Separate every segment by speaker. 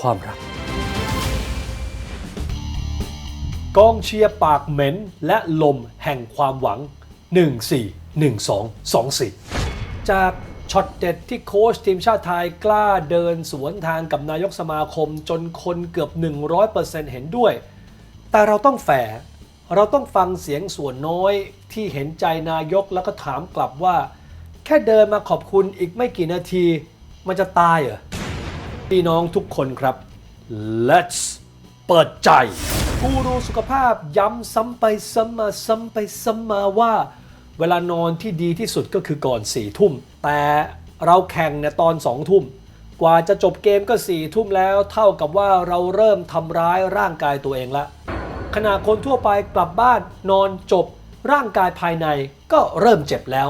Speaker 1: ความรัก กองเชียร์ปากเหม็นและลมแห่งความหวัง 141224 จากช็อตเด็ดที่โค้ชทีมชาติไทยกล้าเดินสวนทางกับนายกสมาคมจนคนเกือบ 100%เห็นด้วย แต่เราต้องแฝงเราต้องฟังเสียงส่วนน้อยที่เห็นใจนายกแล้วก็ถามกลับว่า แค่เดินมาขอบคุณอีกไม่กี่นาที มันจะตายเหรอ พี่น้องทุกคนครับ let's เปิดใจ กูรูสุขภาพย้ำซ้ำไปซ้ำมาซ้ำไปซ้ำมาว่า เวลานอนที่ดีที่สุดก็คือก่อนสี่ทุ่ม แต่เราแข่งเนี่ยตอนสองทุ่ม กว่าจะจบเกมก็สี่ทุ่มแล้ว เท่ากับว่าเราเริ่มทำร้ายร่างกายตัวเองละขณะคนทั่วไปกลับบ้านนอนจบร่างกายภายในก็เริ่มเจ็บแล้ว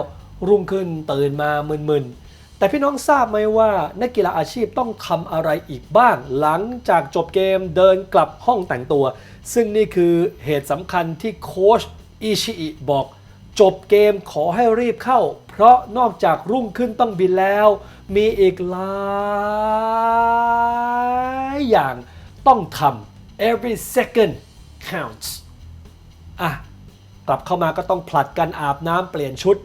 Speaker 1: รุ่งขึ้นตื่นมามึนๆ แต่พี่น้องทราบไหมว่านักกีฬาอาชีพต้องทำอะไรอีกบ้าง หลังจากจบเกมเดินกลับห้องแต่งตัว ซึ่งนี่คือเหตุสำคัญที่โค้ชอิชิอิบอก จบเกมขอให้รีบเข้า เพราะนอกจากรุ่งขึ้นต้องบินแล้ว มีอีกหลายอย่างต้องทำ every second counts อะกลับเข้ามาก็ต้องผลัดกันอาบน้ำเปลี่ยนชุด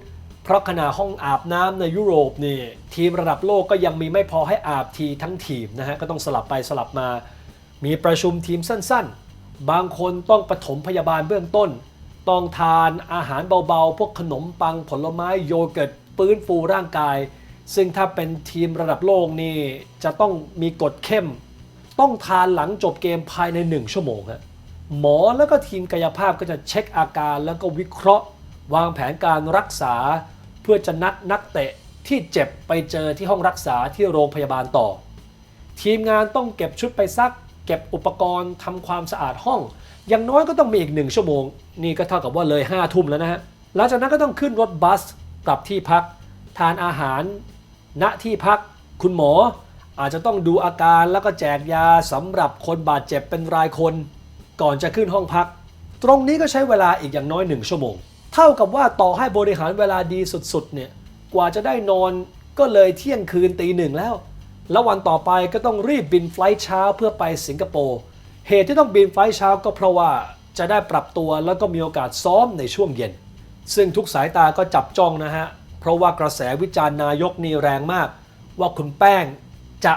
Speaker 1: ราะขณะห้องอาบน้ำในยุโรปนี่ทีมระดับโลกก็ยังมีไม่พอให้อาบทีทั้งทีมนะฮะก็ต้องสลับไปสลับมา มีประชุมทีมสั้นๆ บางคนต้องปฐมพยาบาลเบื้องต้น ต้องทานอาหารเบาๆ พวกขนมปังผลไม้โยเกิร์ตฟื้นฟูร่างกาย ซึ่งถ้าเป็นทีมระดับโลกนี่จะต้องมีกฎเข้ม ต้องทานหลังจบเกมภายใน 1 ชั่วโมงฮะหมอแล้วก็ทีมกายภาพก็จะเช็คอาการแล้วก็วิเคราะห์ วางแผนการรักษา เพื่อจะนัดนักเตะที่เจ็บไปเจอที่ห้องรักษาที่โรงพยาบาลต่อ ทีมงานต้องเก็บชุดไปซัก เก็บอุปกรณ์ทำความสะอาดห้อง อย่างน้อยก็ต้องมีอีกหนึ่งชั่วโมง นี่ก็เท่ากับว่าเลย5้าทุ่มแล้วนะฮะหลังจากนั้นก็ต้องขึ้นรถบัสกลับที่พัก ทานอาหาร ณที่พัก คุณหมอ อาจจะต้องดูอาการแล้วก็แจกยาสำหรับคนบาดเจ็บเป็นรายคน ก่อนจะขึ้นห้องพัก ตรงนี้ก็ใช้เวลาอีกอย่างน้อยหนึ่งชั่วโมง เท่ากับว่าต่อให้บริหารเวลาดีสุดๆเนี่ยกว่าจะได้นอนก็เลยเที่ยงคืนตีหนึ่งแล้ว แล้ววันต่อไปก็ต้องรีบบินไฟลท์เช้าเพื่อไปสิงคโปร์เหตุที่ต้องบินไฟลท์เช้าก็เพราะว่าจะได้ปรับตัวแล้วก็มีโอกาสซ้อมในช่วงเย็น ซึ่งทุกสายตาก็จับจ้องนะฮะ เพราะว่ากระแสวิจารณ์นายกนี่แรงมาก ว่าคุณแป้งจะ